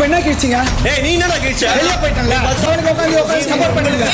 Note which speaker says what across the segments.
Speaker 1: இப்போ என்ன கிழிச்சிங்க?
Speaker 2: ஏய் நீ என்னடா கிழிச்ச?
Speaker 1: வெளியே போயிட்டாங்களா? அவனுக்கு உட்காந்து உட்காந்து சப்போர்ட் பண்ணுங்க.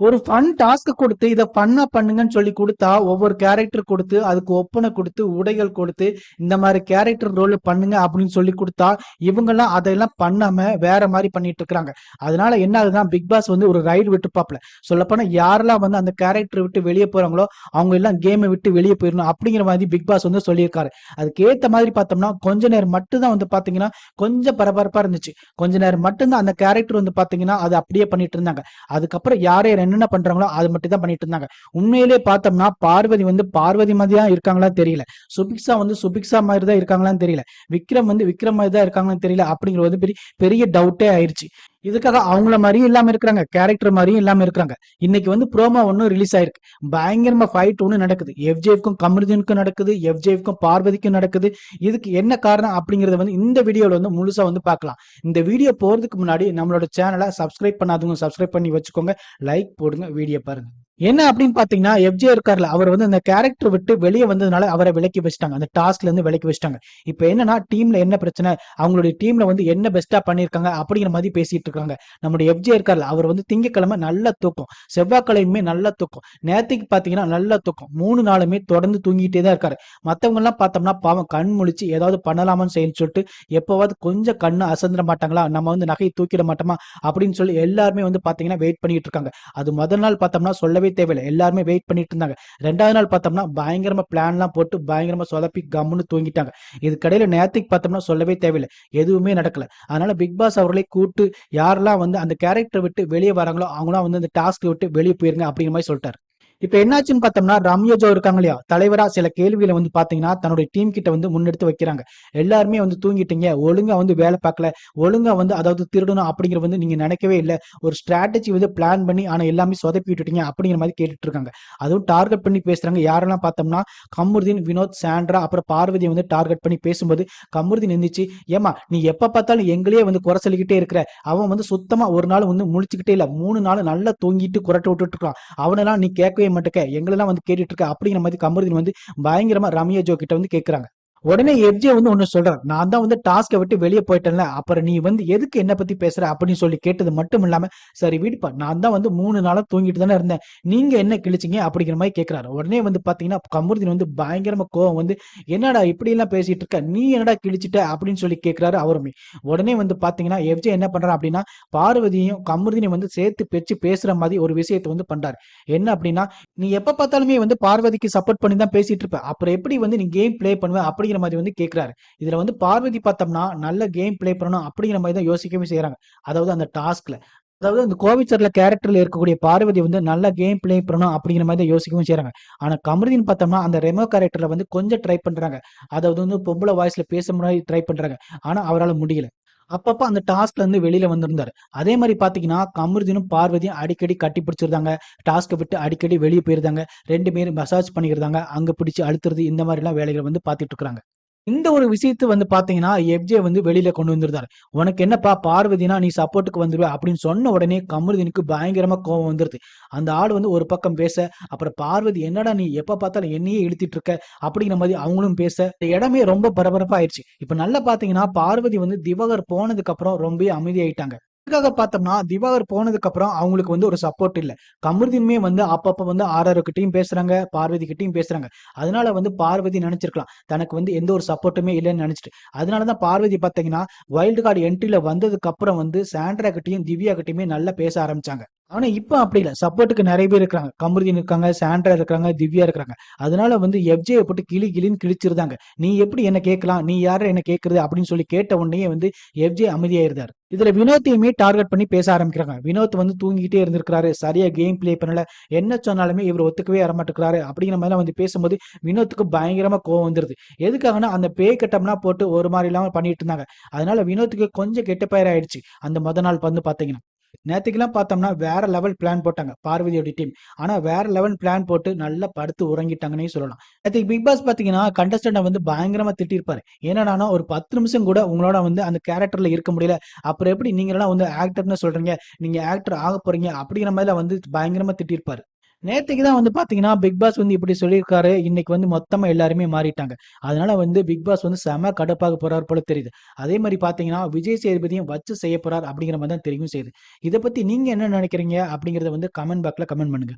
Speaker 3: ஒரு ஃபன் டாஸ்க் கொடுத்து இதை பண்ணா பண்ணுங்கன்னு சொல்லி கொடுத்தா ஒவ்வொரு கேரக்டர் கொடுத்து அதுக்கு ஒப்பனை கொடுத்து உடைகள் கொடுத்து இந்த மாதிரி கேரக்டர் ரோல் பண்ணுங்க அப்படின்னு சொல்லி கொடுத்தா இவங்கெல்லாம் அதையெல்லாம் பண்ணாம வேற மாதிரி பண்ணிட்டு இருக்காங்க அதனால என்ன ஆகுதுன்னா பிக் பாஸ் வந்து ஒரு ரைடு விட்டுப்பாப்ல சொல்லப்போனா யாரெல்லாம் வந்து அந்த கேரக்டர் விட்டு வெளியே போறாங்களோ அவங்க எல்லாம் கேமை விட்டு வெளியே போயிடணும் அப்படிங்கிற மாதிரி பிக் பாஸ் வந்து சொல்லியிருக்காரு. அதுக்கேற்ற மாதிரி பார்த்தோம்னா கொஞ்ச நேரம் மட்டும் தான் வந்து பாத்தீங்கன்னா கொஞ்சம் பரபரப்பா இருந்துச்சு. கொஞ்ச நேரம் மட்டும்தான் அந்த கேரக்டர் வந்து பாத்தீங்கன்னா அது அப்படியே பண்ணிட்டு இருந்தாங்க. அதுக்கப்புறம் யாரே என்னென்ன பண்றாங்களோ அது மட்டும் தான் பண்ணிட்டு இருந்தாங்க. உண்மையிலே பார்த்தோம்னா பார்வதி வந்து பார்வதி மாதிரி தான் இருக்காங்களா தெரியல. சுபிக்ஷா வந்து சுபிக்ஷா மாதிரி தான் இருக்காங்களான்னு தெரியல. விக்ரம் வந்து விக்ரம் மாதிரி தான் இருக்காங்களான்னு தெரியல அப்படிங்கிற வந்து பெரிய பெரிய டவுட்டே ஆயிருச்சு. இதுக்காக அவங்கள மாதிரியும் இல்லாம இருக்கிறாங்க கேரக்டர் மாதிரியும் இல்லாம இருக்கிறாங்க. இன்னைக்கு வந்து ப்ரோமோ ஒன்னும் ரிலீஸ் ஆயிருக்கு. பயங்கரமா ஃபைட் ஒன்று நடக்குது. எஃப்ஜேஃப்க்கும் கமருதீனுக்கும் நடக்குது எஃப்ஜேஃப்க்கும் பார்வதிக்கும் நடக்குது. இதுக்கு என்ன காரணம் அப்படிங்கறத வந்து இந்த வீடியோல வந்து முழுசா வந்து பார்க்கலாம். இந்த வீடியோ போறதுக்கு முன்னாடி நம்மளோட சேனலை சப்ஸ்கிரைப் பண்ணாதவங்க சப்ஸ்கிரைப் பண்ணி வச்சுக்கோங்க. லைக் போடுங்க வீடியோ பாருங்க. என்ன அப்படின்னு பாத்தீங்கன்னா எஃப்ஜே இருக்கார்ல அவர் வந்து அந்த கேரக்டர் விட்டு வெளியே வந்ததுனால அவரை விலக்கி வச்சிட்டாங்க. அந்த டாஸ்க்ல இருந்து விலக்கி வச்சிட்டாங்க. இப்போ என்னன்னா டீம்ல என்ன பிரச்சனை? அவங்களுடைய டீம்ல வந்து என்ன பெஸ்டா பண்ணிருக்காங்க அப்படிங்கிற மாதிரி பேசிட்டு இருக்காங்க. நம்முடைய எஃப்ஜே இருக்கார்ல அவர் வந்து திங்கக்கிழமை நல்லா தூக்கம். செவ்வாய்க்கிழமையுமே நல்லா தூக்கம். நேத்துக்கு பாத்தீங்கன்னா நல்லா தூக்கம். மூணு நாளுமே தொடர்ந்து தூங்கிட்டே தான் இருக்காரு. மத்தவங்க எல்லாம் பார்த்தோம்னா பாவம் கண் முழிச்சு ஏதாவது பண்ணலாமான்னு செய்யணும்னு சொல்லிட்டு எப்பவாவது கொஞ்சம் கண்ணு அசந்திர மாட்டாங்களா? நம்ம வந்து நகையை தூக்கிட மாட்டோமா? அப்படின்னு சொல்லி எல்லாருமே வந்து பாத்தீங்கன்னா வெயிட் பண்ணிட்டு இருக்காங்க. அது முதல் நாள் பார்த்தோம்னா சொல்லவே தேவையில்லை. எல்லாருமே வெயிட் பண்ணிட்டு இருந்தாங்க. ரெண்டாவது நாள் பார்த்தோம்னா பயங்கரமா பிளான்லாம் போட்டு பயங்கரமா சொதப்பி கம்முன்னு தூங்கிட்டாங்க. இது கடையில் நேரத்துக்கு பார்த்தோம்னா சொல்லவே தேவையில்லை. எதுவுமே நடக்கல. அதனால பிக் பாஸ் அவர்களை கூட்டு யாரெல்லாம் வந்து அந்த கேரக்டர் விட்டு வெளியே வராங்களோ அவங்களாம் வந்து அந்த டாஸ்க் விட்டு வெளியே போயிருங்க அப்படிங்கிற மாதிரி சொல்லிட்டாரு. இப்ப என்னாச்சுன்னு பார்த்தோம்னா ரம்யஜோ இருக்காங்க இல்லையா? தலைவரா சில கேள்விகளை வந்து பாத்தீங்கன்னா தன்னுடைய டீம் கிட்ட வந்து முன்னெடுத்து வைக்கிறாங்க. எல்லாருமே வந்து தூங்கிட்டீங்க. ஒழுங்கா வந்து வேலை பார்க்கல. ஒழுங்கா வந்து அதாவது திருடணும் அப்படிங்கிற வந்து நீங்க நினைக்கவே இல்லை. ஒரு ஸ்ட்ராட்டஜி வந்து பிளான் பண்ணி ஆனா எல்லாமே சொதப்பி விட்டுட்டீங்க அப்படிங்கிற மாதிரி கேட்டுட்டு இருக்காங்க. அதுவும் டார்கெட் பண்ணி பேசுறாங்க. யாரெல்லாம் பார்த்தோம்னா கமருதீன் வினோத் சாண்ட்ரா அப்புறம் பார்வதியை வந்து டார்கெட் பண்ணி பேசும்போது கமருதீன் எந்திரிச்சு ஏமா நீ எப்ப பார்த்தாலும் எங்களையே வந்து குறை சொல்லிக்கிட்டே இருக்கிற. அவன் வந்து சுத்தமா ஒரு நாள் வந்து முழிச்சுக்கிட்டே இல்ல. மூணு நாள் நல்லா தூங்கிட்டு குரட்ட விட்டுட்டு இருக்கான். அவனெல்லாம் நீ கேட்கவே என்டர்டைன்மெண்ட்டுக்கு எங்களெல்லாம் வந்து கேட்டுட்டு இருக்க? அப்படிங்கிற மாதிரி கமருதீன் வந்து பயங்கரமா ரம்யா ஜோ கிட்ட வந்து கேட்கறாங்க உடனே எஃப்ஜே வந்து ஒன்னு சொல்றாரு. நான் தான் வந்து டாஸ்கை விட்டு வெளியே போயிட்டேன்ல. அப்புறம் நீ வந்து எதுக்கு என்ன பத்தி பேசுற அப்படின்னு சொல்லி கேட்டது மட்டும் இல்லாம சரி வீடுப்பா நான் தான் வந்து மூணு நாளா தூங்கிட்டு தானே இருந்தேன். நீங்க என்ன கிழிச்சிங்க அப்படிங்கிற மாதிரி கேட்கறாரு உடனே வந்து பாத்தீங்கன்னா கமருதீன் வந்து பயங்கரமா கோவம் வந்து என்னடா இப்படி எல்லாம் பேசிட்டு இருக்க? நீ என்னடா கிழிச்சிட்ட? அப்படின்னு சொல்லி கேட்கிறாரு அவருமே. உடனே வந்து பாத்தீங்கன்னா எஃப்ஜே என்ன பண்றாரு அப்படின்னா பார்வதியும் கமருதீனையும் வந்து சேர்த்து பெச்சு பேசுற மாதிரி ஒரு விஷயத்தை வந்து பண்றாரு. என்ன அப்படின்னா நீ எப்ப பார்த்தாலுமே வந்து பார்வதிக்கு சப்போர்ட் பண்ணி தான் பேசிட்டு இருப்ப. அப்புறம் எப்படி வந்து நீ கேம் ப்ளே பண்ணுவ? அப்படிங்கிற மாதிரி வந்து கேட்குறாரு இதில் வந்து பார்வதி பார்த்தோம்னா நல்ல கேம் ப்ளே பண்ணணும் அப்படிங்கிற மாதிரி தான் யோசிக்கவே செய்கிறாங்க அதாவது அந்த டாஸ்க்ல அதாவது அந்த கோவிச்சர்ல கேரக்டர்ல இருக்கக்கூடிய பார்வதி வந்து நல்ல கேம் ப்ளே பண்ணணும் அப்படிங்கிற மாதிரி தான் யோசிக்கவும் செய்யறாங்க ஆனா கமருதின்னு பார்த்தோம்னா அந்த ரெமோ கேரக்டர்ல வந்து கொஞ்சம் ட்ரை பண்றாங்க. அதாவது வந்து பொம்பளை வாய்ஸ்ல பேச முன்னாடி ட்ரை பண்றாங்க. ஆனா அவரால் முடியல. அப்பப்ப அந்த டாஸ்க்ல இருந்து வெளியில வந்திருந்தாரு. அதே மாதிரி பாத்தீங்கன்னா கமருதீனும் பார்வதியும் அடிக்கடி கட்டி பிடிச்சிருந்தாங்க. டாஸ்க்கை விட்டு அடிக்கடி வெளியே போயிருந்தாங்க. ரெண்டு பேரும் மசாஜ் பண்ணியிருந்தாங்க அங்க பிடிச்சு அழுத்துறது இந்த மாதிரி எல்லாம் வேலைகள் வந்து பாத்துட்டு இருக்காங்க இந்த ஒரு விஷயத்தை வந்து பாத்தீங்கன்னா எஃப்ஜே வந்து வெளியில கொண்டு வந்திருந்தாரு. உனக்கு என்னப்பா பார்வதினா நீ சப்போர்ட்டுக்கு வந்துருவ? அப்படின்னு சொன்ன உடனே கமருதீனுக்கு பயங்கரமா கோவம் வந்துருது. அந்த ஆள் வந்து ஒரு பக்கம் பேச அப்புறம் பார்வதி என்னடா நீ எப்ப பார்த்தாலும் என்னையே இழுத்திட்டு இருக்க? அப்படிங்கிற மாதிரி அவங்களும் பேச இடமே ரொம்ப பரபரப்பா ஆயிடுச்சு இப்ப நல்லா பாத்தீங்கன்னா பார்வதி வந்து திவகர் போனதுக்கு அப்புறம் ரொம்ப அமைதியாயிட்டாங்க. இதுக்காக பார்த்தோம்னா திவாகர் போனதுக்கு அப்புறம் அவங்களுக்கு வந்து ஒரு சப்போர்ட் இல்ல. கமருதீனுமே வந்து அப்பப்ப வந்து ஆர்ஆர் கிட்டையும் பேசுறாங்க பார்வதி கிட்டையும் பேசுறாங்க. அதனால வந்து பார்வதி நினைச்சிருக்கலாம். தனக்கு வந்து எந்த ஒரு சப்போர்ட்டுமே இல்லைன்னு நினைச்சிட்டு. அதனாலதான் பார்வதி பாத்தீங்கன்னா வைல்டு கார்டு என்ட்ரியில வந்ததுக்கு அப்புறம் வந்து சாண்ட்ரா கிட்டையும் திவ்யா கிட்டையுமே நல்லா பேச ஆரம்பிச்சாங்க. ஆனா இப்ப அப்படி இல்ல. சப்போர்ட்டுக்கு நிறைய பேர் இருக்காங்க கமருதீன் இருக்காங்க சாண்ட்ரா இருக்காங்க திவ்யா இருக்காங்க. அதனால வந்து எஃப்ஜே போட்டு கிளி கிளின்னு கிழிச்சிருந்தாங்க. நீ எப்படி என்ன கேட்கலாம்? நீ யார என்ன கேட்கறது? அப்படின்னு சொல்லி கேட்ட உடனே வந்து எஃப்ஜே அமைதியாயிருந்தாரு. இதுல வினோத்தையுமே டார்கெட் பண்ணி பேச ஆரம்பிக்கிறாங்க. வினோத் வந்து தூங்கிட்டே இருந்திருக்கிறாரு. சரியா கேம் ப்ளே பண்ணல. என்ன சொன்னாலுமே இவர் ஒத்துக்கவே வரமாட்டேங்கிறாரு. அப்படிங்கிற மாதிரி வந்து பேசும்போது வினோத்துக்கு பயங்கரமா கோவம் வந்துருது. எதுக்காகனா அந்த பேய் கட்டம்னா போட்டு ஒரு மாதிரி இல்லாம பண்ணிட்டு இருந்தாங்க. அதனால வினோத்துக்கு கொஞ்சம் கெட்ட பெயர் ஆயிடுச்சு அந்த முத நாள் வந்து பாத்தீங்கன்னா. நேற்றுக்கெல்லாம் பார்த்தோம்னா வேற லெவல் பிளான் போட்டாங்க பார்வதியோட டீம் ஆனா வேற லெவல் பிளான் போட்டு நல்லா படுத்து உறங்கிட்டாங்கன்னே சொல்லலாம். நேற்றுக்கு பிக் பாஸ் பாத்தீங்கன்னா கண்டஸ்டண்டை வந்து பயங்கரமா திட்டிருப்பாரு. என்னன்னா ஒரு பத்து நிமிஷம் கூட உங்களோட வந்து அந்த கேரக்டர்ல இருக்க முடியல. அப்புறம் எப்படி நீங்க வந்து ஆக்டர்னு சொல்றீங்க? நீங்க ஆக்டர் ஆக போறீங்க? அப்படிங்கிற மாதிரி வந்து பயங்கரமா திட்டிருப்பாரு. நேற்றுக்கு தான் வந்து பாத்தீங்கன்னா பிக் பாஸ் வந்து இப்படி சொல்லியிருக்காரு. இன்னைக்கு வந்து மொத்தமா எல்லாருமே மாறிட்டாங்க. அதனால வந்து பிக் பாஸ் வந்து செம கடுப்பாக போறார் போல தெரியுது. அதே மாதிரி பாத்தீங்கன்னா விஜய் சேதுபதியும் வச்சு செய்ய போறார் அப்படிங்கிற மாதிரி தான் தெரியும் செய்யுது. இதை பத்தி நீங்க என்ன நினைக்கிறீங்க அப்படிங்கறத வந்து கமெண்ட் பாக்ல கமெண்ட் பண்ணுங்க.